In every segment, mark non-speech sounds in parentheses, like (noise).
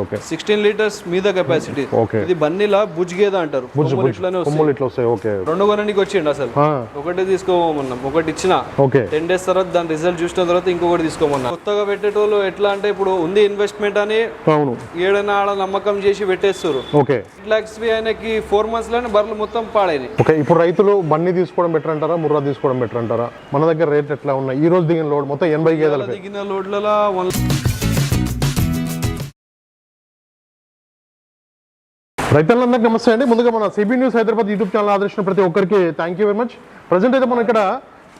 Okay. Sixteen litres మీద capacity. Okay. ఇది బన్నీలా బుజ్గేద అంటారు. ఓకే. రెండు కొనడానికి వచ్చిండు అసలు. ఒకటి తీసుకోమన్నాం. ఒకటి ఇచ్చిన. టెన్ డేస్ తర్వాత దాని రిజల్ట్ చూసిన తర్వాత ఇంకొకటి తీసుకోమన్నా. కొత్తగా పెట్టేటోళ్ళు ఎట్లా అంటే ఇప్పుడు ఉంది ఇన్వెస్ట్మెంట్ అని అవును. ఏడైనా ఆడ నమ్మకం చేసి పెట్టేస్తారు. ఓకే. లాక్స్ ఆయనకి ఫోర్ మంత్స్లోనే బర్రెలు మొత్తం పాడైనాయి. ఓకే. ఇప్పుడు రైతులు బన్నీ తీసుకోవడం బెటర్ అంటారా ముర్రా తీసుకోవడం బెటర్ అంటారా? మన దగ్గర రేట్ ఎట్లా ఉన్నాయి? ఈ రోజు దిగిన లోడ్ మొత్తం ఎనభై గేదెలకి దిగిన లోడ్లలో వన్ రైతులందరికీ నమస్తే అండి. ముందుగా మన CB news Hyderabad YouTube channel ఆదరించిన ప్రతి ఒక్కరికి thank you very much present అయితే మనం ఇక్కడ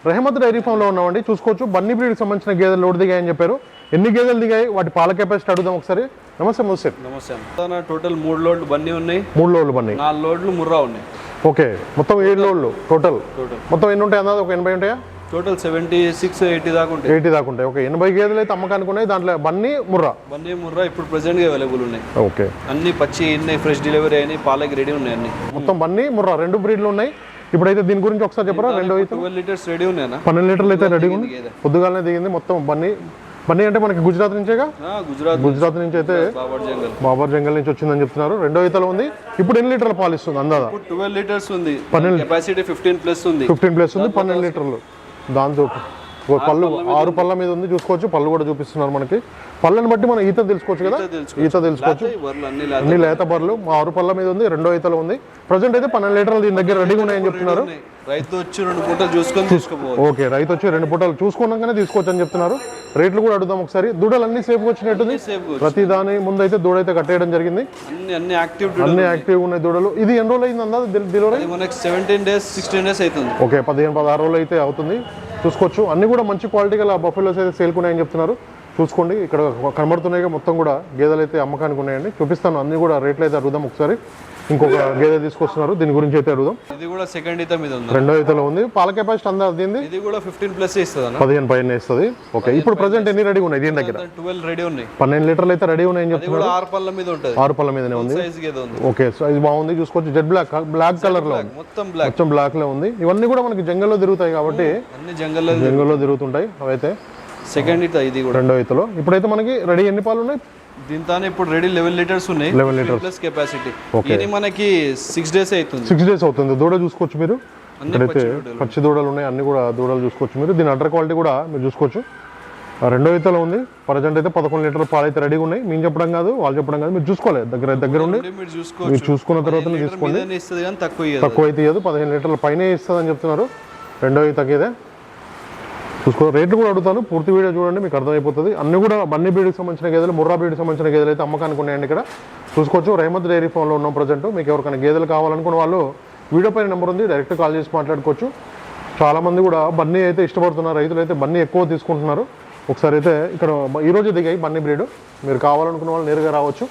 రెహమత్ డైరీ ఫామ్లో ఉన్నామండి. చూసుకోవచ్చు బన్నీ బ్రీడ్కి సంబంధించిన గేదెలు లోడ్ దిగాయని చెప్పారు. ఎన్ని గేదెలు దిగాయి వాటి పాల కెపాసిటీ అడుగుదాం ఒకసారి. నమస్తే నమస్తే నమస్తే టోటల్ మూడు లోడ్లు బన్నీ ఉన్నాయి. మూడు లోడ్లు బన్నీ. నాలుగు లోడ్లు ముర్రా ఉన్నాయి. ఓకే మొత్తం ఏడు లోడ్లు టోటల్ టోటల్ మొత్తం ఎన్ని ఉంటాయి అన్నది ఒక ఎనభై ఉంటాయా? టోటల్ సెవెంటీ సిక్స్ ఎయిటీ దాకా ఉంటాయి. ఎయిటీ దాకా ఉంటాయి. ఓకే ఎనభై గేదెలు అయితే అమ్మకానికి ఉన్నాయి. దాంట్లో బన్నీ ముర్రా? బన్నీ ముర్రా ఇప్పుడు ప్రెసెంట్గా అవైలబుల్ ఉన్నాయి. ఓకే. అన్ని పచ్చి ఉన్నాయి ఫ్రెష్ డెలివరీ అయినాయి పాలకి రెడీ ఉన్నాయి అన్ని. మొత్తం బన్నీ ముర్రా రెండు బ్రీడ్లు ఉన్నాయి. ఇప్పుడైతే దీని గురించి ఒకసారి చెప్పరా? రెండో అయితే ట్వెల్వ్ లీటర్స్ రెడీ ఉన్నాయన్నా. పన్నెండు లీటర్లు అయితే రెడీ ఉంది. పొద్దుగాలనే దిగింది మొత్తం బన్నీ. బన్నీ అంటే మనకి గుజరాత్ నుంచేగా? గుజరాత్ గుజరాత్ నుంచి అయితే బాబర్ జంగల్. నుంచి వచ్చిందని చెప్తున్నారు. రెండో ఈతలో ఉంది. ఇప్పుడు ఎన్ని లీటర్ల పాలు ఇస్తుంది అందాదా ట్వెల్వ్ లీటర్స్ ఉంది. కెపాసిటీ ఫిఫ్టీన్ ప్లస్ ఉంది. ఫిఫ్టీన్ ప్లస్ ఉంది పన్నెండు లీటర్లు. దాంతో ఓ పళ్ళు ఆరు పళ్ళ మీద ఉంది చూసుకోవచ్చు. పళ్ళు కూడా చూపిస్తున్నారు మనకి. పళ్ళని బట్టి మనం ఈత తెలుసుకోవచ్చు కదా. ఈత తెలుసుకోవచ్చు. అన్ని లేత బర్రెలు. మా ఆరు పళ్ళ మీద ఉంది రెండో ఈతలో ఉంది. ప్రజెంట్ అయితే పన్నెండు లీటర్లు దీని దగ్గర రెడీగా ఉన్నాయని చెప్తున్నారు. రైతు వచ్చి రెండు పూటలు చూసుకొని తీసుకోపోవాలి ఓకే రైతు వచ్చి రెండు పూటలు చూసుకున్నాకనే తీసుకోవచ్చు అని చెప్తున్నారు. రేట్లు కూడా అడుగుదాం ఒకసారి. దూడలు అన్ని సేఫ్గా వచ్చినట్టుంది. సేఫ్ ప్రతి దాని ముందు అయితే దూడ అయితే కట్టేయడం జరిగింది. అన్ని యాక్టివ్ అన్ని యాక్టివ్ ఉన్నాయి దూడలు. ఇది ఎన్ని రోజులు అయింది అందా మనకి సెవెంటీన్ డేస్ సిక్స్టీన్ డేస్ అవుతుంది. ఓకే పదిహేను పదహారు రోజులు అయితే అవుతుంది. చూసుకోవచ్చు. అన్ని కూడా మంచి క్వాలిటీ గల బఫెలోస్ అయితే సేల్కున్నాయని చెప్తున్నారు. చూసుకోండి. ఇక్కడ కనబడుతున్నాయి మొత్తం కూడా. గేదెలు అయితే అమ్మకానికి ఉన్నాయండి. చూపిస్తాను. అన్ని కూడా రేట్లు అయితే అడుగుదాం ఒకసారి. ఇంకొక గేదె తీసుకొస్తున్నారు. దీని గురించి అయితే అడుగుదాం. ఇది కూడా సెకండ్ ఈత మీద ఉంది? రెండో ఈతలో ఉంది. పాల కెపాసిటీ అందా దీనిది ఇది కూడా ఫిఫ్టీన్ ప్లస్ ఇస్తుంది పదిహేను పైన ఇస్తుంది ఓకే ఇప్పుడు ప్రజెంట్ ఎన్ని రెడీ ఉన్నాయి దీని దగ్గర? ట్వెల్వ్ రెడీ ఉన్నాయి. పన్నెండు లీటర్లు అయితే రెడీ ఉన్నాయని చెప్తున్నారు కూడా ఆరు పళ్ళ మీద ఉంటుంది. ఆరు పళ్ళ మీదనే ఉంది. సైజ్ ఓకే సో ఇది బాగుంది. చూసుకోవచ్చు. జెడ్ బ్లాక్ బ్లాక్ కలర్లో మొత్తం బ్లాక్ మొత్తం బ్లాక్లో ఉంది. ఇవన్నీ కూడా మనకి జంగల్లో తిరుగుతాయి కాబట్టి అన్ని జంగల్లో జంగల్లో తిరుగుతుంటాయి. అవైతే సెకండ్ ఈత ఇది కూడా. రెండో ఈతలో ఇప్పుడైతే మనకి రెడీ ఎన్ని పాలు ఉన్నాయి? దీంతో ఇప్పుడు రెడీ లెవెన్ లీటర్స్ ఉన్నాయి. 11 లీటర్స్. ప్లస్ కెపాసిటీ ఇది మనకి సిక్స్ డేస్ అవుతుంది. సిక్స్ డేస్ అవుతుంది. దూడ చూసుకోవచ్చు మీరు. ఇక్కడైతే పచ్చి దూడలు. ఉన్నాయి. అన్ని కూడా దూడలు చూసుకోవచ్చు మీరు. దీని అడ్డర్ క్వాలిటీ కూడా మీరు చూసుకోవచ్చు. రెండో ఈతలో ఉంది. ప్రజెంట్ అయితే పదకొండు లీటర్ల పాలు అయితే రెడీగా ఉన్నాయి. మేము చెప్పడం కాదు వాళ్ళు చెప్పడం కాదు. మీరు చూసుకోలేదు దగ్గర దగ్గర ఉండి మీరు చూసుకున్న తర్వాత లీటర్ తీసుకోండి. తక్కువ అయితే ఇవ్వదు పదిహేను లీటర్ల పైనే ఇస్తుంది అని చెప్తున్నారు. రెండో ఈతకి ఇదే చూసుకో రేట్లు కూడా అడుగుతాను. పూర్తి వీడియో చూడండి మీకు అర్థమైపోతుంది. అన్ని కూడా బన్నీ బీడికి సంబంధించిన గేదెలు ముర్రా బీడికి సంబంధించిన గేదెలు అయితే అమ్మకానికి ఉన్నాయండి ఇక్కడ. చూసుకోవచ్చు రేమత్ డైరీ ఫామ్లో ఉన్నాం ప్రజెంట్. మీకు ఎవరికైనా గేదెలు కావాలనుకున్న వాళ్ళు వీడియో పైన నెంబర్ ఉంది డైరెక్ట్ కాల్ చేసి మాట్లాడుకోవచ్చు. చాలామంది కూడా బన్నీ అయితే ఇష్టపడుతున్నారు రైతులు అయితే బన్నీ ఎక్కువ తీసుకుంటున్నారు. ఒకసారి అయితే ఇక్కడ ఈరోజు దిగాయి బన్నీ బ్రీడ్. మీరు కావాలనుకున్న వాళ్ళు నేరుగా రావచ్చు.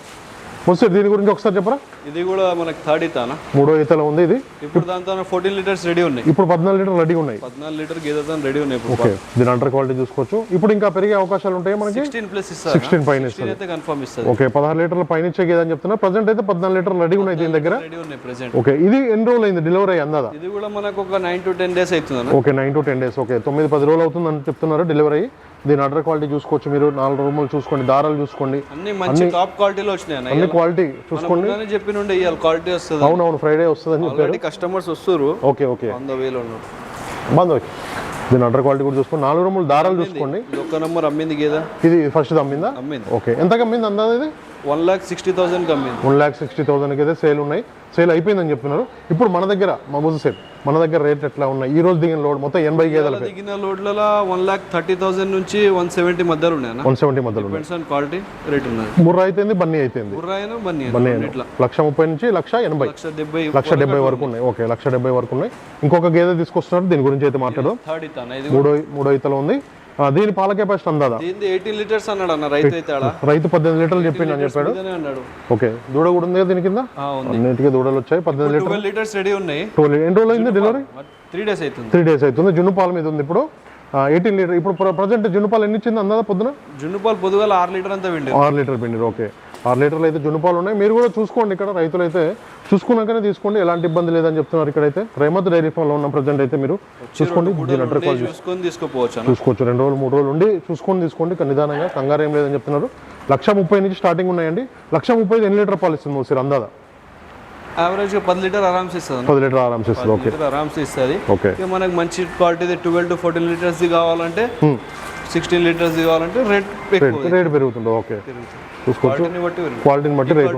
ముస్తే దీని గురించి ఒకసారి చెప్పరా? ఇది కూడా మనకి థర్డ్ ఈతానా? మూడో ఈతలో ఉంది ఇది. ఇప్పుడు దాంతో ఫోర్టీన్ లీటర్స్ రెడీ ఉన్నాయి. ఇప్పుడు పద్నాలుగు లీటర్లు రెడీ ఉన్నాయి. పద్నాలుగు లీటర్ గేదెతో రెడీ ఉన్నాయి ఓకే. దీని అండర్ క్వాలిటీ చూసుకోవచ్చు. ఇప్పుడు ఇంకా పెరిగే అవకాశాలు ఉంటాయి మనకి? సిక్స్టీన్ ప్లస్ ఇస్తారు? సిక్స్టీన్ పైన అయితే కన్ఫర్మ్ ఇస్తుంది. ఓకే పదహారు లీటర్ల పైన ఇచ్చే గేదని చెప్తున్నా. ప్రజెంట్ అయితే పద్నాలుగు లీటర్లు రెడీ ఉన్నాయి దీని దగ్గర. రెడీ ఉన్నాయి ప్రెసెంట్ ఓకే ఇది ఎన్ని రోజులు అయింది డెలివరీ అయ్యి అందాదా? ఇది కూడా మనకు ఒక నైన్ టు టెన్ డేస్ అవుతుంది okay nine to ten days okay తొమ్మిది పది రోజులు అవుతుందని చెప్తున్నారు డెలివరీ దీని అండర్ క్వాలిటీ చూసుకోవచ్చు మీరు. నాలుగు రూములు చూసుకోండి దారాలు చూసుకోండి. అన్ని మంచి టాప్ క్వాలిటీలో వచ్చినాయి అన్న క్వాలిటీ చూసుకోండి. ముందుగానే చెప్పి నుండి ఇవాళ క్వాలిటీ వస్తుంది అవునవును ఫ్రైడే వస్తుందని చెప్పి ఆల్రెడీ కస్టమర్స్ వస్తారు ఓకే ఓకే. వంద వేలు ఉన్నారు బంద్ ఓకే. దీని అండర్ క్వాలిటీ కూడా చూసుకోండి. నాలుగు రూములు దారాలు చూసుకోండి. ఒక నెంబర్ అమ్మింది గేదా? ఇది ఫస్ట్ అమ్మిందా? అమ్మింది. ఓకే. ఎంతకు అమ్మింది అందాది ఇది? వన్ లాక్ సిక్స్టీ థౌసండ్ అమ్మింది వన్ ల్యాక్ సిక్స్టీ థౌసండ్కి అయితే సేల్ ఉన్నాయి. సేల్ అయిపోయిందని చెప్తున్నారు ఇప్పుడు మన దగ్గర మమూజు సెట్ మన దగ్గర రేట్ ఎట్లా ఉన్నాయి? ఈ రోజు దిగిన లోడ్ మొత్తం ఎనభై గేదెలకి దిగిన లోడ్లలో వన్ లాక్ థర్టీ థౌసండ్ నుంచి వన్ సెవెంటీ మధ్యలో ఉన్నాయి వన్ సెవెంటీ మధ్యలో ఉన్నాయి. క్వాలిటీ రేట్ ఉన్నది. ముర్రా అయితేంది బన్నీ అయితేంది. బుర్రాయన బన్నీ బన్నీ ఇట్లా లక్ష ముప్పై నుంచి లక్ష ఎనభై. లక్ష డెబ్బై లక్ష డెబ్బై వరకు ఉన్నాయి. ఓకే లక్ష డెబ్బై వరకు ఉన్నాయి. ఇంకొక గేదె తీసుకొస్తున్నారు. దీని గురించి అయితే మాట్లాడదాం. థర్డ్ ఇతాను మూడో మూడో ఇతలో ఉంది. దీని పాల కెపాసిటీ దీనిది ఎయిటీన్ లీటర్స్ అన్నాడు అన్న రైతు అయితే రైతు పద్దెనిమిది లీటర్లు చెప్పిండు అని చెప్పాడు. ఓకే దూడ కూడా ఉంది కదా దీని కింద? అన్నిటికీ దూడలు వచ్చాయి పద్దెనిమిది లీటర్ లీటర్స్ రెడీ ఉన్నాయి. ఎన్ని రోజులు అయింది డెలివరీ త్రీ డేస్ అవుతుంది. త్రీ డేస్ అవుతుంది. జున్ను పాల మీద ఉంది ఇప్పుడు. ఎయిటీన్ లీటర్ ఇప్పుడు ప్రజెంట్ జున్ను పాలు ఎన్ని ఇచ్చింది అందా పొద్దున? జున్ను పాలు పొద్దుగాల ఆరు లీటర్ అంతా విండి ఆరు లీటర్ పిండి ఓకే. ఆరు లీటర్లు అయితే జున్ను పాలు ఉన్నాయి. మీరు కూడా చూసుకోండి ఇక్కడ రైతులు అయితే చూసుకున్నాకనే తీసుకోండి. ఎలాంటి ఇబ్బంది లేదని చెప్తున్నారు ఇక్కడైతే. రేమత్ డైరీ ఫామ్లో ఉన్న ప్రజెంట్ అయితే మీరు చూసుకోండి. చూసుకొని తీసుకోపోవచ్చు అన్న. చూసుకోవచ్చు. రెండు రోజులు మూడు రోజులు ఉండి చూసుకొని తీసుకోండి. నిదానంగా కంగారు ఏం లేదని చెప్తున్నారు. లక్ష ముప్పై నుంచి స్టార్టింగ్ ఉన్నాయండి. లక్ష ముప్పై ఎన్ని లీటర్ పాలు ఇస్తుంది మూసిరు అందాదా? యావరేజ్ పది లీటర్ ఆరామ్స్ ఇస్తుంది. పది లీటర్ ఆరామ్స్ ఇస్తుంది. ఓకే. ఆరామ్స్ ఇస్తుంది. ఓకే. మనకు మంచి క్వాలిటీ ట్వెల్వ్ టు ఫోర్టీన్ లీటర్స్ది కావాలంటే సిక్స్టీన్ లీటర్స్ది కావాలంటే రేట్ రేట్ పెరుగుతుంది. ఓకే. చూసుకోవచ్చు. క్వాలిటీని బట్టి. క్వాలిటీని బట్టి రేట్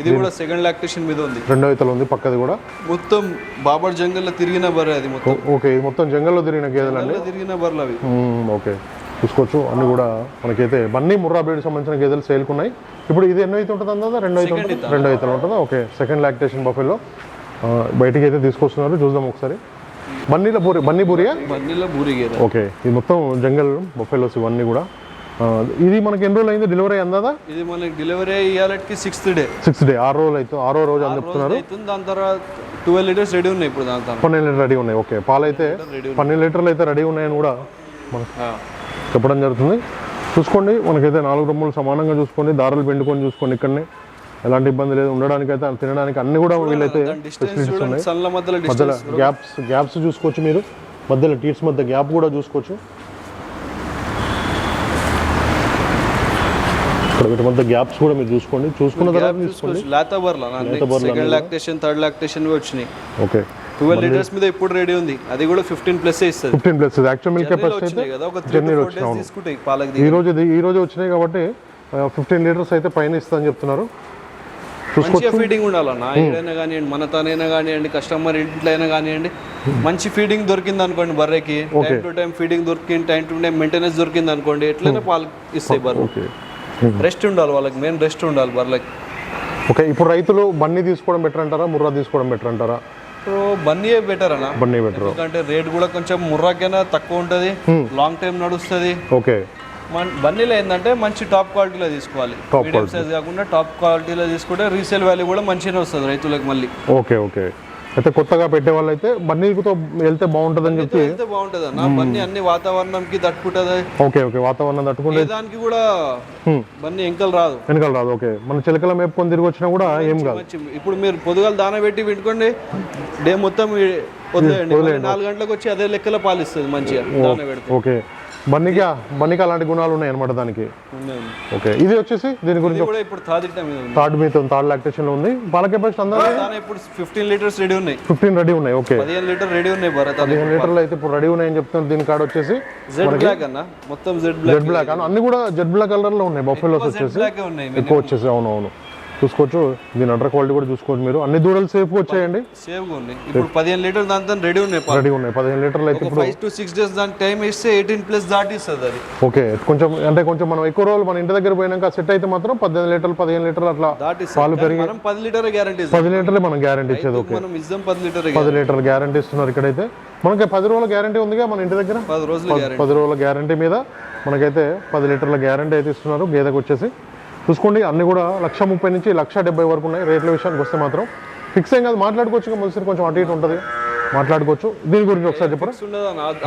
ఇది కూడా సెకండ్ లాక్టేషన్ మీద ఉంది. రెండో ఇతలు ఉంది పక్కది కూడా. మొత్తం బాబర్ జంగల్లో తిరిగిన బర్రె అది మొత్తం. ఓకే ఇది మొత్తం జంగల్లో తిరిగిన జంగల్లో తిరిగిన బర్రెలు అవి. ఓకే. చూసుకోవచ్చు. అన్ని కూడా మనకైతే బన్నీ ముర్రా బ్రీడ్ సంబంధించిన గేదెలు సేల్కి ఉన్నాయి ఇప్పుడు ఇది ఎన్నో అయితే ఉంటుంది అందా రెండో అయితే ఉంటుంది? రెండో అయితే ఉంటుందా? ఓకే. సెకండ్ లాక్టేషన్ బఫెల్లో బయటికి అయితే తీసుకొస్తున్నారు. చూద్దాం ఒకసారి. బన్నీల బూరి బన్నీ బూరియా బన్నీలో బూరి ఓకే ఇది మొత్తం జంగల్ బఫెలోస్ ఇవన్నీ కూడా. ఇది మనకి ఎన్ని రోజులు అయింది డెలివరీ అందాదా? ఇది మనకి డెలివరీ ఇయ్యాలకి సిక్స్త్ డే సిక్స్ డే ఆరు రోజులు అయితే ఆరో రోజు అని చెప్తున్నారు. దాని తర్వాత ట్వెల్వ్ లీటర్స్ రెడీ ఉన్నాయి ఇప్పుడు దాని తర్వాత. పన్నెండు లీటర్ రెడీ ఉన్నాయి ఓకే. పాలు అయితే పన్నెండు లీటర్లు అయితే రెడీ ఉన్నాయని కూడా మనకు. చెప్పడం జరుగుతుంది. చూసుకోండి మనకైతే నాలుగు రొమ్ములు సమానంగా చూసుకోండి దారాలు పెండుకొని చూసుకోండి ఇక్కడనే. ఎలాంటి ఇబ్బంది లేదు. ఉండడానికి అయితే తినడానికి అన్ని కూడా వీళ్ళైతే చూడండి. సన్ల మధ్యలో గ్యాప్స్ గ్యాప్స్ చూసుకోవచ్చు మీరు. మధ్యలో టీట్స్ మధ్య గ్యాప్ కూడా చూసుకోవచ్చు. ఇక్కడ వీటి మధ్య గ్యాప్స్ కూడా మీరు చూసుకోండి. చూసుకున్న తర్వాత తీసుకోండి. సెకండ్ లాక్టేషన్ థర్డ్ లాక్టేషన్ వచ్చినాయి. ఓకే. ట్వెల్వ్ లీటర్స్ మీద ఇప్పుడు రెడీ ఉంది. అది కూడా ఫిఫ్టీన్ ప్లస్ ఇస్తుంది. Fifteen plus actual milk capacity అయితే వచ్చినాయి. తీసుకుంటాయి పాలకి ఈ రోజు ఈ రోజు వచ్చినాయి కాబట్టి ఫిఫ్టీన్ లీటర్స్ అయితే పైన ఇస్తుందని చెప్తున్నారు. మంచిగా ఫీడింగ్ ఉండాలన్న. ఏదైనా కానివ్వండి మన తనైనా కానివ్వండి కస్టమర్ ఇంట్లో అయినా కానివ్వండి మంచి ఫీడింగ్ దొరికింది అనుకోండి బర్రెకి. టైం టు టైం ఫీడింగ్ దొరికింది టైం టు టైం మెయింటెనెన్స్ దొరికింది అనుకోండి ఎట్లయినా పాలు ఇస్తాయి బర్రెలు ఓకే. రెస్ట్ ఉండాలి వాళ్ళకి మెయిన్ రెస్ట్ ఉండాలి బర్రెలకి. ఓకే ఇప్పుడు రైతులు బన్నీ తీసుకోవడం బెటర్ అంటారా ముర్రా తీసుకోవడం బెటర్ అంటారా? సో బన్నీయే బెటర్ అన్న. బన్నీ బెటర్ ఎందుకంటే రేట్ కూడా కొంచెం ముర్రాకైనా తక్కువ ఉంటుంది లాంగ్ టైం నడుస్తుంది. ఓకే. మన బన్నీలో ఏంటంటే మంచి టాప్ క్వాలిటీలో తీసుకోవాలి. మీడియం సైజ్ కాకుండా టాప్ క్వాలిటీలో తీసుకుంటే రీసేల్ వాల్యూ కూడా మంచిగానే వస్తుంది రైతులకు మళ్ళీ. Okay okay. అయితే కొత్తగా పెట్టే వాళ్ళు అయితే బన్నీతో వెళ్తే బాగుంటుందని చెప్పి అయితే బాగుంటుంది అన్న బన్నీ అన్ని వాతావరణంకి తట్టుకుంటుంది. Okay okay. వాతావరణం తట్టుకుంటే దానికి కూడా బన్నీ ఎంకలు రాదు. వెనకాల రాదు ఓకే. మన చిలకల మేపుకొని తిరిగి వచ్చినా కూడా ఏం కాదు. ఇప్పుడు మీరు పొద్దుగాల దాన పెట్టి వింటుకోండి డే మొత్తం వదిలేయండి. మళ్ళీ నాలుగు గంటలకు వచ్చి అదే లెక్కలో పాలిస్తుంది మంచిగా దాన పెడితే. ఓకే. బన్నీకి బన్నీకి అలాంటి గుణాలు ఉన్నాయి అనమాట దానికి. ఓకే ఇది వచ్చేసి దీని గురించి ఇప్పుడు థర్డ్ మీతో థర్డ్ లాక్టేషన్లో ఉంది పాల కెపాసిటీ అందరూ ఇప్పుడు ఫిఫ్టీన్ లీటర్స్ రెడీ ఉన్నాయి. ఫిఫ్టీన్ రెడీ ఉన్నాయి ఓకే. పదిహేను లీటర్ రెడీ ఉన్నాయి భరత్ పదిహేను లీటర్లు అయితే ఇప్పుడు రెడీ ఉన్నాయని చెప్తున్నారు దీని కాడ వచ్చేసి. జెడ్ బ్లాక్ అన్న మొత్తం జెడ్ బ్లాక్ జెడ్ బ్లాక్ అన్ని కూడా జెడ్ బ్లాక్ కలర్లో ఉన్నాయి బఫెలోస్ వచ్చేసి. ఎక్కువ వచ్చేసి అవును అవును. చూసుకోవచ్చు. దీని అండర్ క్వాలిటీ కూడా చూసుకోవచ్చు మీరు. అన్ని దూడలు సేఫ్ వచ్చాయండి? ఉన్నాయి. ఇప్పుడు పదిహేను లీటర్ దాంతో రెడీ ఉన్నాయి పాలు. రెడీ ఉన్నాయి. పదిహేను లీటర్లు అయితే ఒక ఫైవ్ టు సిక్స్ డేస్ దానికి టైం ఇస్తే ఎయిటీన్ ప్లస్ అది. ఓకే. కొంచెం అంటే కొంచెం మనం ఎక్కువ రోజులు మన ఇంటి దగ్గర పోయినాక సెట్ అయితే మాత్రం పద్దెనిమిది లీటర్లు పదిహేను లీటర్లు అట్లా కానీ మనం పది లీటర్ గ్యారంటీ పది లీటర్లే మనం గ్యారంటీ ఇచ్చేది. ఓకే. మనం ఇస్తాం పది లీటర్ పది లీటర్లు గ్యారంటీ ఇస్తున్నారు ఇక్కడైతే. మనకి పది రోజుల గ్యారంటీ ఉందిగా మన ఇంటి దగ్గర? పది రోజులు పది రోజుల గ్యారంటీ మీద మనకైతే పది లీటర్ల గ్యారంటీ అయితే ఇస్తున్నారు. గేదెకు వచ్చేసి చూసుకోండి అన్ని కూడా లక్ష ముప్పై నుంచి లక్ష డెబ్బై వరకు ఉన్నాయి రేట్ల విషయానికి వస్తే మాత్రం. ఫిక్స్ ఏం కాదు మాట్లాడుకోవచ్చు మొదటిసారి కొంచెం అటు ఇటు ఉంటుంది. మాట్లాడుకోవచ్చు. దీని గురించి ఒకసారి చెప్పరా.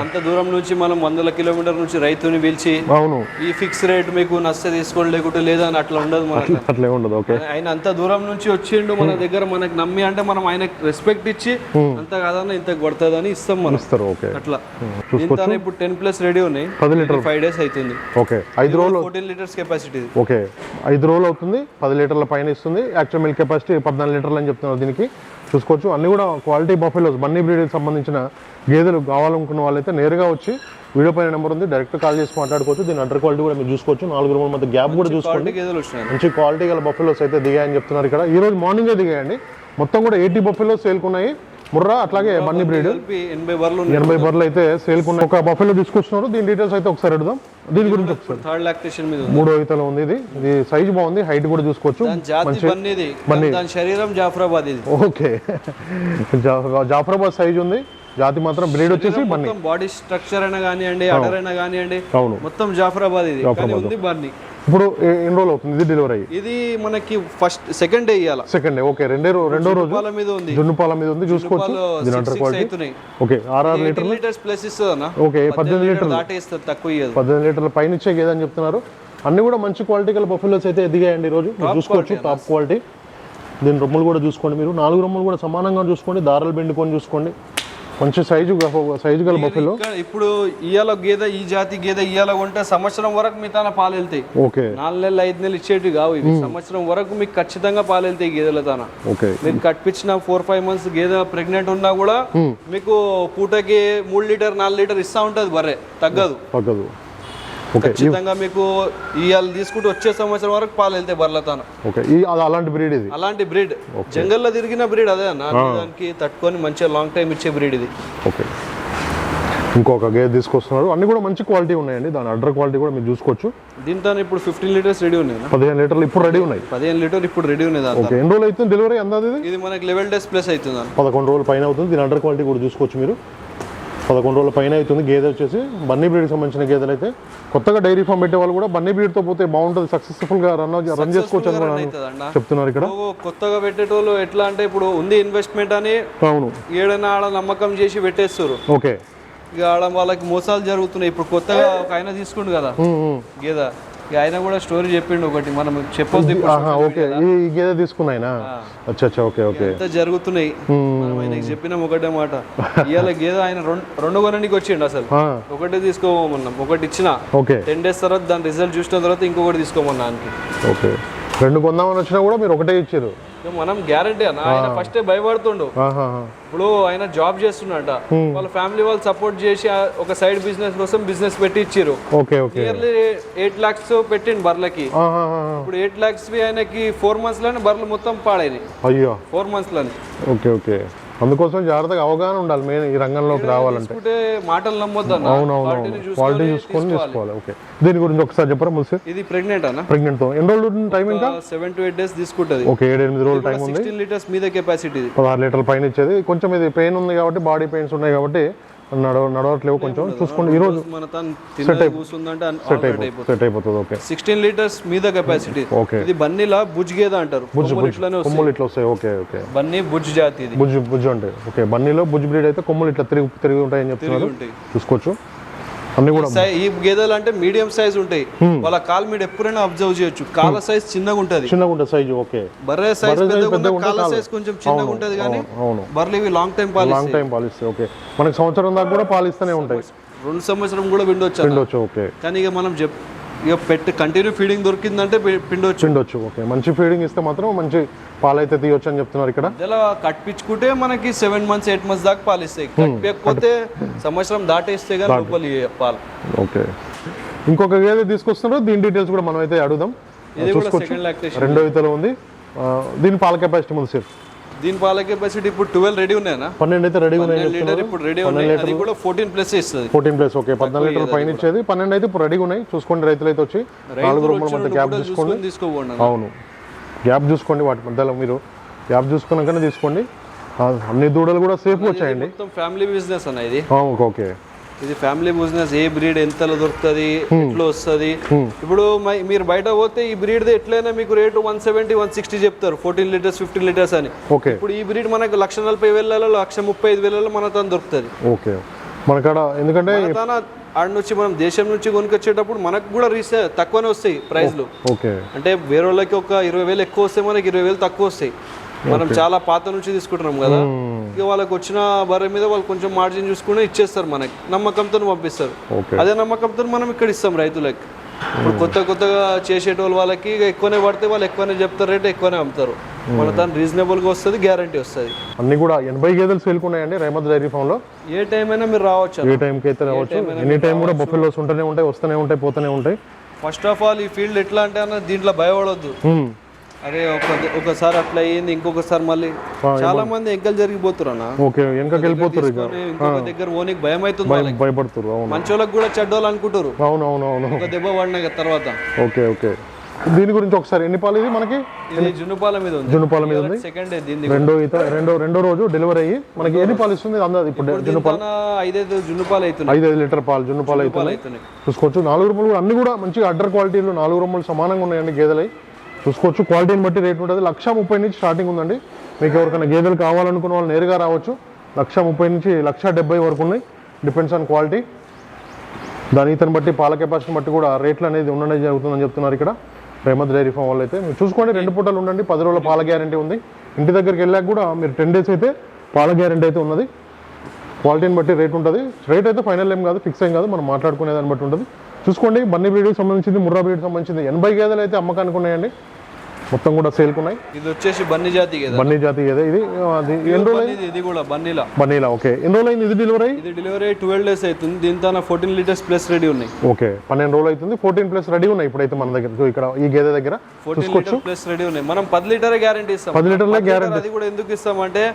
అంత దూరం నుంచి మనం వందల కిలోమీటర్ నుంచి రైతుని పిలిచి అవును. ఈ ఫిక్స్ రేట్ మీకు నచ్చ తీసుకోండి లేకుంటే లేదా అని అట్లా ఉండదు మనకి అట్లే ఉండదు ఓకే. ఆయన అంత దూరం నుంచి వచ్చిండు మన దగ్గర మనకు నమ్మి అంటే మనం ఆయనకు రెస్పెక్ట్ ఇచ్చి అంత కాదన్న ఇంత కొడుతుందని ఇస్తాం మనం. ఇస్తారు ఓకే. అట్లా. ఇప్పుడు టెన్ ప్లస్ రెడీ ఉన్నాయి. పది లీటర్ ఫైవ్ డేస్ అవుతుంది ఓకే. ఐదు రోజులు ఫోర్టీన్ లీటర్స్ కెపాసిటీ ఓకే. ఐదు రోజులు అవుతుంది. పది లీటర్ల పైన ఇస్తుంది. యాక్చువల్ మిల్క్ కెపాసిటీ పద్నాలుగు లీటర్లు అని చెప్తున్నారు దీనికి. చూసుకోవచ్చు. అన్ని కూడా క్వాలిటీ బఫెలోస్ బన్నీ బ్రీడ్కి సంబంధించిన గేదెలు కావాలనుకున్న వాళ్ళైతే నేరుగా వచ్చి వీడియో పైన నెంబర్ ఉంది డైరెక్ట్ కాల్ చేసి మాట్లాడుకోవచ్చు. దీని అండర్ క్వాలిటీ కూడా మీరు చూసుకోవచ్చు. నాలుగు రోజుల మధ్య గ్యాప్ కూడా చూసుకోండి. మంచి క్వాలిటీ గల బఫెలోస్ అయితే దిగాయని చెప్తున్నారు ఇక్కడ. ఈ రోజు మార్నింగే దిగాయండి? మొత్తం కూడా ఎయిటీ బఫెలోస్ సేల్కున్నాయి ముర్రా అట్లాగే బన్నీ బ్రీడ్. ఎనభై బర్లు ఎనభై బర్లు అయితే సేల్కున్నాయి ఒక బఫెలో తీసుకొస్తున్నారు దీని డీటెయిల్స్ అయితే ఒకసారి అడుగుదాం. దీని గురించి ఒకసారి. థర్డ్ లాక్టేషన్ మీద మూడో ఈతలో ఉంది ఇది. ఇది సైజ్ బాగుంది. హైట్ కూడా చూసుకోవచ్చు. దాని శరీరం జాఫరాబాద్ ఇది. ఓకే. (laughs) జాఫరాబాద్ సైజ్ ఉంది. జాతి మాత్రం బ్రీడ్ వచ్చేసి బన్నీ. మొత్తం బాడీ స్ట్రక్చర్ అయినా కానివ్వండి అడర్ అయినా కానివ్వండి అవును. మొత్తం జాఫరాబాద్ ఇది. ఉంది బర్నీ ఇప్పుడు ఎన్ని రోజులు అవుతుంది? ఇది డెలివరీ అయ్యి. ఇది మనకి ఫస్ట్ సెకండ్ డే ఇవ్వాల సెకండ్ డే ఓకే రెండే రెండో రోజు పాల మీద ఉంది. జున్ను పాల మీద ఉంది చూసుకోవచ్చు. క్వాలిటీ ఓకే ఆర్ఆర్ లీటర్ లీటర్స్ ప్లస్ ఇస్తుంది అన్న ఓకే పద్దెనిమిది లీటర్ దాటే ఇస్తుంది తక్కువ పద్దెనిమిది లీటర్ల పైన ఇచ్చే గేదని చెప్తున్నారు. అన్ని కూడా మంచి క్వాలిటీ గల బఫెలోస్ అయితే ఎదిగాయండి మీరు చూసుకోవచ్చు టాప్ క్వాలిటీ దీని రొమ్ములు కూడా చూసుకోండి మీరు. నాలుగు రొమ్ములు కూడా సమానంగా చూసుకోండి. దారాలు బెండుకొని చూసుకోండి. మంచి సైజు సైజు గల బఫెలో? ఇప్పుడు ఇయ్యాల గేదె ఈ జాతి గేదె ఇయ్యాల ఉంటే సంవత్సరం వరకు మీ తన పాలు వెళ్తాయి ఓకే. నాలుగు నెలలు ఐదు నెలలు ఇచ్చేటివి కావు ఇవి. సంవత్సరం వరకు మీకు ఖచ్చితంగా పాలు వెళ్తాయి గేదెల తన. ఓకే. మీరు కట్టించిన ఫోర్ ఫైవ్ మంత్స్ గేదె ప్రెగ్నెంట్ ఉన్నా కూడా మీకు పూటకి మూడు లీటర్ నాలుగు లీటర్ ఇస్తా ఉంటది బర్రె. తగ్గదు. ఓకే ఖచ్చితంగా మీకు ఇవాళ తీసుకుంటూ వచ్చే సంవత్సరం వరకు పాలు వెళ్తాయి బర్రెల తన ఓకే అలాంటి బ్రీడ్ ఇది? అలాంటి బ్రీడ్. జంగల్లో తిరిగిన బ్రీడ్ అదే అన్న. దానికి తట్టుకొని మంచిగా లాంగ్ టైం ఇచ్చే బ్రీడ్ ఇది. ఓకే ఇంకొక గేదె తీసుకొస్తున్నారు. అన్ని కూడా మంచి క్వాలిటీ ఉన్నాయండి. దాని అడ్డర్ క్వాలిటీ కూడా మీరు చూసుకోవచ్చు. దీంతో ఇప్పుడు ఫిఫ్టీన్ లీటర్స్ రెడీ ఉన్నాయి. పదిహేను లీటర్లు ఇప్పుడు రెడీ ఉన్నాయి. పదిహేను లీటర్ ఇప్పుడు రెడీ ఉన్నాయి ఓకే ఎన్ని రోజులు అవుతుంది డెలివరీ అందాది ఇది ఇది మనకి లెవెల్ డేస్ ప్లస్ అవుతుంది పదకొండు రోజుల పైన అవుతుంది. దీని అండర్ క్వాలిటీ కూడా చూసుకోవచ్చు మీరు. పదకొండు రోజుల పైన అవుతుంది. గేదె వచ్చేసి బన్నీ బ్రీడ్కి సంబంధించిన గేదెలు అయితే కొత్తగా డైరీ ఫామ్ పెట్టే వాళ్ళు కూడా బన్నీ బ్రీడ్తో పోతే బాగుంటుంది. సక్సెస్ఫుల్గా రన్ రన్ చేసుకోవచ్చు అని చెప్తున్నారు ఇక్కడ. కొత్తగా పెట్టేటోళ్ళు ఎట్లా అంటే ఇప్పుడు ఉంది ఇన్వెస్ట్మెంట్ అని అవును. ఏడైనా ఆడ నమ్మకం చేసి పెట్టేస్తారు. ఓకే. ఇక ఆడ వాళ్ళకి మోసాలు జరుగుతున్నాయి. ఇప్పుడు కొత్తగా ఒక ఆయన తీసుకుండు కదా. గేద. ఇక ఆయన కూడా స్టోరీ చెప్పిండు ఒకటి మనం చెప్పొద్దు ఓకే. ఈ ఈ గేదె తీసుకున్నాయినా అచ్చా అచ్చా ఓకే ఓకే. ఎంత జరుగుతున్నాయి. మనం ఆయనకి చెప్పినాం ఒకటే మాట. ఇవాళ గేదె ఆయన రెండు కొనడానికి వచ్చిండు అసలు. ఒకటే తీసుకోమన్నాం ఒకటి ఇచ్చిన. ఓకే. టెన్ డేస్ తర్వాత దాని రిజల్ట్ చూసిన తర్వాత ఇంకొకటి తీసుకోమన్నా ఆయనకి. ఓకే. రెండు కొందామని వచ్చినా కూడా మీరు ఒకటే ఇచ్చారు. మనం గ్యారంటీ అన్న. ఆయన ఫస్టే భయపడుతుండు. ఇప్పుడు ఆయన జాబ్ చేస్తున్నట వాళ్ళ ఫ్యామిలీ వాళ్ళు సపోర్ట్ చేసి ఒక సైడ్ బిజినెస్ కోసం బిజినెస్ పెట్టి ఇచ్చారు okay okay. Nearly eight lakhs పెట్టిండు బర్లకి. ఇప్పుడు ఎయిట్ లాక్స్ ఆయనకి ఫోర్ మంత్స్లోనే బర్రెలు మొత్తం పాడైనాయి. అయ్యో. ఫోర్ మంత్స్లోనే. Okay okay. అందుకోసం జాగ్రత్తగా అవగాహన ఉండాలి మెయిన్ ఈ రంగంలోకి రావాలంటే. మాటలు నమ్మొద్దు అవునవును క్వాలిటీ చూసుకొని తీసుకోవాలి. ఓకే. దీని గురించి ఒకసారి చెప్పరా ముసి ఇది ప్రెగ్నెంట్ అన్న. ప్రెగ్నెంట్తో ఎన్ని రోజులు టైం ఇంకా? సెవెన్ టు ఎయిట్ డేస్ తీసుకుంటది. ఓకే ఏడు ఎనిమిది రోజులు టైం ఉంది. లీటర్స్ మీద కెపాసిటీ పదహారు లీటర్ల పైన ఇచ్చేది. కొంచెం ఇది పెయిన్ ఉంది కాబట్టి బాడీ పెయిన్స్ ఉన్నాయి కాబట్టి నడవ నడవట్లేవు కొంచెం. చూసుకోండి ఈ రోజు మన తను తిన్నది కూర్చుందంటే సెట్ అయిపోతుంది. సెట్ అయిపోతుంది ఓకే. సిక్స్టీన్ లీటర్స్ మీద కెపాసిటీ. ఓకే. ఇది బన్నీలా బుజ్ గేద అంటారు. కొమ్ములు ఇట్లానే కొమ్ములు ఇట్లా వస్తాయి ఓకే ఓకే. బన్నీ బుజ్ జాతి ఇది. బుజ్జు బుజ్జు అంటే ఓకే. బన్నీలో బుజ్జు బ్రీడ్ అయితే కొమ్ములు ఇట్లా తిరిగి తిరిగి ఉంటాయని చెప్తున్నారు. చూసుకోవచ్చు. అన్ని కూడా ఈ గేదెలు అంటే మీడియం సైజ్ ఉంటాయి. వాళ్ళ కాలు మీరు ఎప్పుడైనా అబ్జర్వ్ చేయొచ్చు. కాళ్ళ సైజ్ చిన్నగా ఉంటది. చిన్నగా ఉంటుంది సైజు ఓకే. బర్రె సైజ్ పెద్దగా కాళ్ళ కాలు. సైజ్ కొంచెం చిన్నగా ఉంటది కానీ అవును బర్రెలు ఇవి లాంగ్ టైం పాలి లాంగ్ టైం పాలిస్తాయి ఓకే. మనకి సంవత్సరం దాకా కూడా పాలిస్తూనే ఉంటాయి. రెండు సంవత్సరం కూడా పిండొచ్చు అన్న. పిండొచ్చు ఓకే. కానీ ఇక మనం చెప్ ఇక పెట్టి కంటిన్యూ ఫీడింగ్ దొరికిందంటే పిండొచ్చు. పిండొచ్చు ఓకే. మంచి ఫీడింగ్ ఇస్తే మాత్రం మంచి పాలైతే తీయొచ్చు అని చెప్తున్నారు ఇక్కడ. ఇలా కట్టించుకుంటే మనకి సెవెన్ మంత్స్ ఎయిట్ మంత్స్ దాకా పాలు ఇస్తాయి కట్టిపోతే సంవత్సరం దాటేస్తే కానీ లోపలి పాలు. ఓకే. ఇంకొక గేదె తీసుకొస్తున్నారు. దీని డీటెయిల్స్ కూడా మనం అయితే అడుగుదాం. ఇది కూడా సెకండ్ లాక్టేషన్ రెండో ఇతలో ఉంది. దీని పాల కెపాసిటీ ముందు సార్ దీని పాల కెపాసిటీ ఇప్పుడు ట్వెల్వ్ రెడీ ఉన్నాయనా? పన్నెండు అయితే రెడీగా ఉన్నాయి లీటర్ ఇప్పుడు రెడీ ఉన్నాయి. అది కూడా ఫోర్టీన్ ప్లస్ ఇస్తుంది? ఫోర్టీన్ ప్లస్ ఓకే పద్నాలుగు లీటర్ పైన ఇచ్చేది పన్నెండు అయితే ఇప్పుడు రెడీగా ఉన్నాయి. చూసుకోండి రైతులు అయితే వచ్చి నాలుగు రూపాయల మధ్య గ్యాప్ చూసుకోండి తీసుకోపోండి అవును. గ్యాప్ చూసుకోండి వాటి మధ్యలో మీరు. గ్యాప్ చూసుకున్నాకనే తీసుకోండి. అన్ని దూడలు కూడా సేఫ్గా వచ్చాయండి. మొత్తం ఫ్యామిలీ బిజినెస్ అన్న ఇది. ఓకే ఇది ఫ్యామిలీ బిజినెస్ ఏ బ్రీడ్ ఎంతలో దొరుకుతుంది ఎట్లా వస్తుంది? ఇప్పుడు మై- మీరు బయట పోతే ఈ బ్రీడ్ ఎట్లయినా మీకు rate one seventy one sixty చెప్తారు. ఫోర్టీన్ లీటర్స్ ఫిఫ్టీన్ లీటర్స్ అని. ఇప్పుడు ఈ బ్రీడ్ మనకు లక్ష నలభై వేలలో లక్ష ముప్పై ఐదు వేలలో మన తను దొరుకుతుంది. ఓకే మనకాడ ఎందుకంటే ఆడ నుంచి మనం దేశం నుంచి కొనుకొచ్చేటప్పుడు మనకు కూడా రీసే తక్కువనే వస్తాయి ప్రైస్లు. ఓకే అంటే వేరే వాళ్ళకి ఒక ఇరవై వేలు ఎక్కువ వస్తాయి మనకి ఇరవై వేలు తక్కువ వస్తాయి. మనం చాలా పాత నుంచి తీసుకుంటున్నాం కదా. ఇక వాళ్ళకి వచ్చిన బర్రె మీద వాళ్ళు కొంచెం మార్జిన్ చూసుకుని ఇచ్చేస్తారు మనకి. నమ్మకంతో పంపిస్తారు. అదే నమ్మకంతో మనం ఇక్కడ ఇస్తాం రైతులకి. ఇప్పుడు కొత్త కొత్తగా చేసేటోళ్ళు వాళ్ళకి ఎక్కువనే పడితే వాళ్ళు ఎక్కువనే చెప్తారు రేట్ ఎక్కువనే అమ్ముతారు. మన తను రీజనబుల్గా వస్తుంది గ్యారంటీ వస్తుంది. అన్ని కూడా ఎనభై గేదెలు సేల్కున్నాయండి రైమత్ డైరీ ఫామ్లో ఏ టైం అయినా మీరు రావచ్చు ఏ టైంకి అయితే రావచ్చు. ఎనీ టైం కూడా బొఫెల్లోస్ ఉంటూనే ఉంటాయి వస్తూనే ఉంటాయి పోతూనే ఉంటాయి. ఫస్ట్ ఆఫ్ ఆల్ ఈ ఫీల్డ్ ఎట్లా అంటే అన్న దీంట్లో భయపడొద్దు. అరే ఒక ఒకసారి అట్లా అయ్యింది ఇంకొకసారి మళ్ళీ. చాలా మంది ఎంకలు జరిగిపోతారు అన్న. ఓకే వెనకకి వెళ్ళిపోతారు ఇంకొక దగ్గర ఓనికి భయం అవుతుంది వాళ్ళకి. భయపడుతురు అవును. మంచోళ్ళకి కూడా చెడ్డోళ్ళు అనుకుంటారు అవును అవును అవును. ఒక దెబ్బ పడిన తర్వాత. Okay okay. దీని గురించి ఒకసారి ఎన్ని పాలు ఇది మనకి? ఇది జున్నుపాల మీద ఉంది. జున్నుపాల మీద ఉంది. సెకండ్ రెండో ఈత రెండో రెండో రోజు డెలివరీ అయ్యి మనకి ఎన్ని పాలు ఇస్తుంది? అందదు ఇప్పుడు జున్ను తన ఐదైదు జున్నుపాలు అవుతున్నాయి. ఐదు ఐదు లీటర్ పాలు జున్ను పాలు అయితే పాలు అవుతున్నాయి. చూసుకోవచ్చు. నాలుగు రూపాయలు అన్ని కూడా మంచిగా అడ్డర్ క్వాలిటీలో నాలుగు రూపాయలు సమానంగా ఉన్నాయండి గేదెలై. చూసుకోవచ్చు. క్వాలిటీని బట్టి రేట్ ఉంటుంది. లక్ష ముప్పై నుంచి స్టార్టింగ్ ఉందండి. మీకు ఎవరికైనా గేదెలు కావాలనుకున్న వాళ్ళు నేరుగా రావచ్చు. లక్ష ముప్పై నుంచి లక్ష డెబ్బై వరకు ఉన్నాయి. డిపెండ్స్ ఆన్ క్వాలిటీ దాని ఇతను బట్టి పాల కెపాసిటీని బట్టి కూడా రేట్లు అనేది ఉండడం జరుగుతుందని చెప్తున్నారు ఇక్కడ. రేమంత్ డైరీ ఫామ్ వాళ్ళు అయితే. మీరు చూసుకోండి రెండు పూటలు ఉండండి. పది రోజుల పాల గ్యారంటీ ఉంది. ఇంటి దగ్గరికి వెళ్ళాక కూడా మీరు టెన్ డేస్ అయితే పాల గ్యారంటీ అయితే ఉన్నది. క్వాలిటీని బట్టి రేట్ ఉంటుంది. రేట్ అయితే ఫైనల్ ఏం కాదు ఫిక్స్ ఏం కాదు. మనం మాట్లాడుకునే దాన్ని బట్టి ఉంటుంది. చూసుకోండి బన్నీ బ్రీడ్కి సంబంధించింది ముర్రా బ్రీడ్కి సంబంధించింది. ఎనభై గేదెలు అయితే అమ్మకానికి ఉన్నాయండి. మొత్తం కూడా సేల్కి ఉన్నాయి. ఇది వచ్చేసి బన్నీ జాతి బన్నీ జాతి గేదె ఇది? అది ఎన్ని రోజులు ఇది కూడా బన్నీలా. బన్నీలా ఓకే. ఎన్ని రోజులు అయింది ఇది డెలివరీ ఇది డెలివరీ ట్వెల్వ్ డేస్ అవుతుంది. దీంతో ఫోర్టీన్ లీటర్స్ ప్లస్ రెడీ ఉన్నాయి. ఓకే పన్నెండు రోజులు అవుతుంది. ఫోర్టీన్ ప్లస్ రెడీ ఉన్నాయి ఇప్పుడైతే మన దగ్గర. ఇక్కడ ఈ గేదె దగ్గర ఫోర్టీన్ లీటర్ ప్లస్ రెడీ ఉన్నాయి. మనం పది లీటర్ గ్యారంటీ ఇస్తాం. పది లీటర్లే లీటర్ అది కూడా ఎందుకు ఇస్తామంటే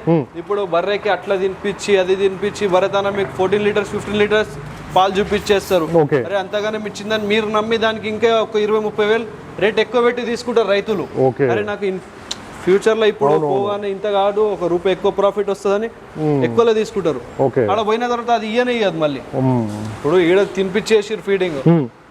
ఇప్పుడు బర్రెకి అట్లా తినిపించి అది తినిపించి బర్రెతన మీకు ఫోర్టీన్ లీటర్స్ ఫిఫ్టీన్ లీటర్స్ పాలు చూపించేస్తారు. అరే అంతగానే ఇచ్చిందని మీరు నమ్మి దానికి ఇంకా ఒక ఇరవై ముప్పై వేలు రేట్ ఎక్కువ పెట్టి తీసుకుంటారు రైతులు. అరే నాకు ఇన్ ఫ్యూచర్లో ఇప్పుడు పోగానే ఇంత కాదు ఒక రూపాయి ఎక్కువ ప్రాఫిట్ వస్తుందని ఎక్కువలో తీసుకుంటారు. అక్కడ పోయిన తర్వాత అది ఇయ్యనే ఇయ్యదు మళ్ళీ. ఇప్పుడు ఈడ తినిపించేసిరు ఫీడింగ్.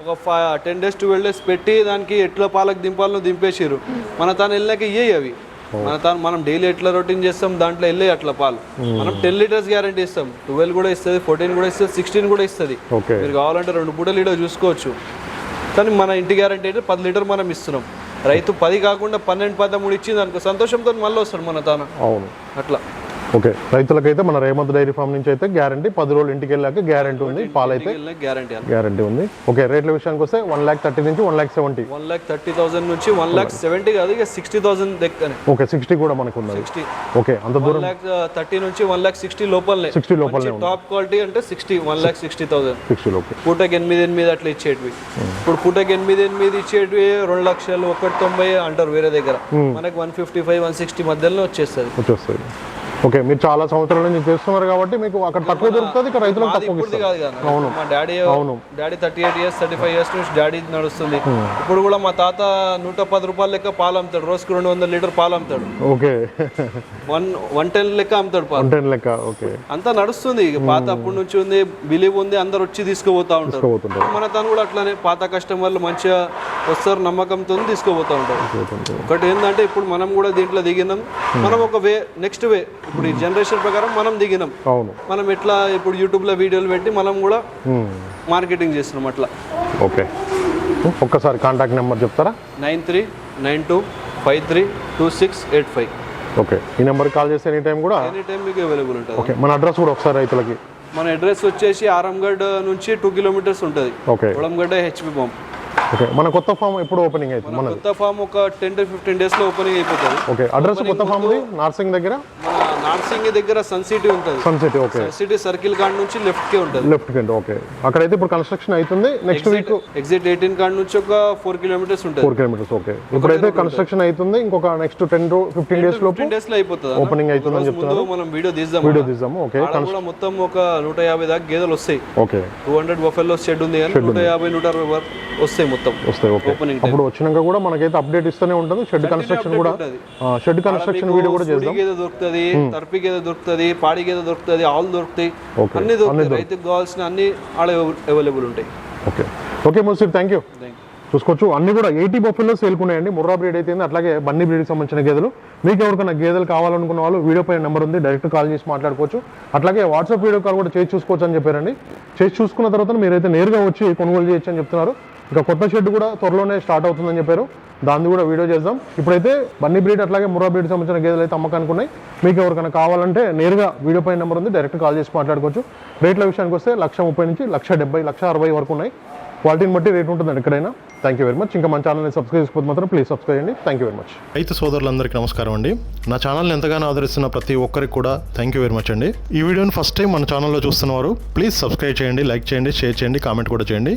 ఒక five ten days twelve days పెట్టి దానికి ఎట్లా పాలకు దింపాలో దింపేసిరు మన తాను వెళ్ళాక ఇయ్యే అవి. మన తాను మనం డైలీ ఎట్లా రొటీన్ చేస్తాం? దాంట్లో వెళ్ళే అట్లా పాలు. మనం టెన్ లీటర్స్ గ్యారంటీ ఇస్తాం. ట్వెల్వ్ కూడా ఇస్తుంది ఫోర్టీన్ కూడా ఇస్తుంది సిక్స్టీన్ కూడా ఇస్తుంది. మీరు కావాలంటే రెండు పూటలు లీటర్ చూసుకోవచ్చు. కానీ మన ఇంటి గ్యారంటీ అయితే పది లీటర్ మనం ఇస్తున్నాం. రైతు పది కాకుండా పన్నెండు పదమూడు ఇచ్చింది అనుకో సంతోషంతో మళ్ళీ వస్తాడు మన తాన. అవును. అట్లా. ఓకే. రైతులకైతే మన రేమంత్ డైరీ ఫామ్ నుంచి అయితే గ్యారంటీ. పది రోజులు ఇంటికి వెళ్ళాక గ్యారంటీ ఉంది. పాలైతే గ్యారంటీ గ్యారంటీ ఉంది. ఓకే రేట్ల విషయానికి వస్తే వన్ ల్యాక్ థర్టీ నుంచి one lakh seventy. One lakh thirty thousand నుంచి వన్ ల్యాక్ సెవెంటీ కాదు ఇక సిక్స్టీ థౌసండ్ దగ్గర ఓకే సిక్స్టీ కూడా మనకు ఉన్నది. సిక్స్టీ. ఓకే అంత దూరం. ల్యాక్ థర్టీ నుంచి వన్ ల్యాక్ సిక్స్టీ లోపలనే. సిక్స్టీ లోపలనే ఉంది. టాప్ క్వాలిటీ అంటే sixty one lakh sixty thousand. సిక్స్టీలో okay పూటకి ఎనిమిది ఎనిమిది అట్లా ఇచ్చేటివి. ఇప్పుడు పూటకి ఎనిమిది ఎనిమిది ఇచ్చేటివి రెండు లక్షలు ఒకటి తొంభై అంటారు వేరే దగ్గర. మనకి one fifty five one sixty మధ్యలో వచ్చేస్తుంది. వచ్చేస్తుంది. ఓకే మీరు చాలా సంవత్సరాల నుంచి చేస్తున్నారు కాబట్టి మీకు అక్కడ తక్కువ దొరుకుతుంది ఇక్కడ రైతులకు తక్కువ కదా మా daddy daddy thirty eight years thirty five years నుంచి డాడీ నడుస్తుంది. ఇప్పుడు కూడా మా తాత నూట పది రూపాయల లెక్క పాలు అమ్ముతాడు. రోజుకి రెండు వందల లీటర్ పాలు అమ్ముతాడు. ఓకే. వన్ వన్ టెన్ లెక్క అమ్ముతాడు పాలు. టెన్ లెక్క ఓకే. అంతా నడుస్తుంది. పాత అప్పటి నుంచి ఉంది బిలీవ్ ఉంది అందరు వచ్చి తీసుకుపోతా ఉంటారు. మన తను కూడా అట్లానే పాత కస్టమర్లు మంచిగా వస్తారు నమ్మకంతో తీసుకుపోతా ఉంటారు. ఒకటి ఏంటంటే ఇప్పుడు మనం కూడా దీంట్లో దిగినాం. మనం ఒక వే నెక్స్ట్ వే. ఇప్పుడు ఈ జనరేషన్ ప్రకారం మనం దిగినాం. అవును. మనం ఎట్లా ఇప్పుడు యూట్యూబ్లో వీడియోలు పెట్టి మనం కూడా. మార్కెటింగ్ చేస్తున్నాం అట్లా. ఓకే. ఒక్కసారి కాంటాక్ట్ నెంబర్ చెప్తారా? Nine three nine two five three two six eight five. Okay. ఈ నెంబర్కి కాల్ చేస్తే ఎనీ టైం కూడా ఎనీ టైం మీకు అవైలబుల్ ఉంటుంది. ఓకే. మన అడ్రస్ కూడా ఒకసారి రైతులకి. మన అడ్రస్ వచ్చేసి ఆరంగడ్ నుంచి టూ కిలోమీటర్స్ ఉంటుంది. Okay. Polamgadda HP pump okay. మన కొత్త ఫామ్ ఎప్పుడు ఓపెనింగ్ అవుతుంది? మన కొత్త ఫామ్ ఒక టెన్ టు ఫిఫ్టీన్ డేస్లో ఓపెనింగ్ అయిపోతుంది. ఓకే. అడ్రస్ కొత్త ఫామ్ది నార్సింగ్ దగ్గర? నార్సింగ్ దగ్గర సన్ సిటీ ఉంటుంది. Sun City okay Sun City circle కాడ నుంచి లెఫ్ట్కే ఉంటుంది. లెఫ్ట్ కింద ఓకే అక్కడైతే ఇప్పుడు కన్స్ట్రక్షన్ అవుతుంది. నెక్స్ట్ వీక్ ఎగ్జిట్ ఎయిటీన్ కాడ నుంచి ఒక ఫోర్ కిలోమీటర్స్ ఉంటుంది. ఫోర్ కిలోమీటర్స్ ఓకే ఇప్పుడైతే కన్స్ట్రక్షన్ అవుతుంది. ఇంకొక next ten to fifteen days లోపు ఫిఫ్టీన్ డేస్లో అయిపోతుంది. ఓపెనింగ్ అవుతుందని రోజు ముందు మనం వీడియో తీద్దాం వీడియో తీద్దాము ఓకే కూడా మొత్తం ఒక నూట యాభై దాకా గేదెలు వస్తాయి. Okay two hundred buffalo shed ఉంది కానీ నూట యాభై నూట అరవై వరకు వస్తాయి మొత్తం. వస్తాయి ఓకే. ఓపెనింగ్ అప్పుడు వచ్చినాక కూడా మనకైతే అప్డేట్ ఇస్తూనే ఉంటుంది. షెడ్ కన్స్ట్రక్షన్ కూడా. షెడ్ కన్స్ట్రక్షన్ వీడియో కూడా చేద్దాం. గేదె దొరుకుతుంది తర్పి గేదె దొరుకుతుంది పాడి గేదె దొరుకుతుంది ఆవులు దొరుకుతాయి. అన్ని దొరుకుతాయి. రైతుకు కావాల్సిన అన్ని ఆడ అవైలబుల్ ఉంటాయి. ఓకే ఓకే ముసిర్ థ్యాంక్ యూ. చూసుకోవచ్చు. అన్ని కూడా ఎయిటీ బఫెల్లో సేల్కున్నాయండి ముర్రా బ్రీడ్ అయితే అట్లాగే బన్నీ బ్రీడ్కి సంబంధించిన గేదెలు. మీకు ఎవరికైనా గేదెలు కావాలనుకున్న వాళ్ళు వీడియో పైన నెంబర్ ఉంది. డైరెక్ట్ కాల్ చేసి మాట్లాడుకోవచ్చు. అట్లాగే వాట్సాప్ వీడియో కాల్ కూడా చేసి చూసుకోవచ్చు అని చెప్పారండి. చేసి చూసుకున్న తర్వాత మీరైతే నేరుగా వచ్చి కొనుగోలు చేయొచ్చు అని చెప్తున్నారు. ఇంకా కొత్త షెడ్ కూడా త్వరలోనే స్టార్ట్ అవుతుందని చెప్పారు. దాన్ని కూడా వీడియో చేద్దాం. ఇప్పుడైతే బన్నీ బ్రీడ్ అట్లాగే ముర్రా బ్రీడ్ సంబంధించిన గేదెలు అయితే అమ్మకానికి ఉన్నాయి. మీకు ఎవరికైనా కావాలంటే నేరుగా వీడియో పైన నెంబర్ ఉంది డైరెక్ట్ కాల్ చేసి మాట్లాడుకోవచ్చు. రేట్ల విషయానికి వస్తే లక్ష ముప్పై నుంచి లక్ష డెబ్బై లక్ష అరవై వరకు ఉన్నాయి. క్వాలిటీని బట్టి రేట్ ఉంటుందండి ఎక్కడైనా. థ్యాంక్ యూ వెరీ మచ్ ఇంకా మన ఛానల్ని సబ్స్క్రైబ్ చేసుకోవద్దు మాత్రం ప్లీజ్ సబ్స్క్రైబ్ చేయండి. థ్యాంక్ యూ వెరీ మచ్ రైతు సోదరులందరికీ నమస్కారం అండి. నా ఛానల్ని ఎంతగానో ఆదరిస్తున్న ప్రతి ఒక్కరికి కూడా థ్యాంక్ యూ వెరీ మచ్ అండి. ఈ వీడియోని ఫస్ట్ టైం మన ఛానల్లో చూస్తున్నవారు ప్లీజ్ సబ్స్క్రైబ్ చేయండి లైక్ చేయండి షేర్ చేయండి కామెంట్ కూడా చేయండి.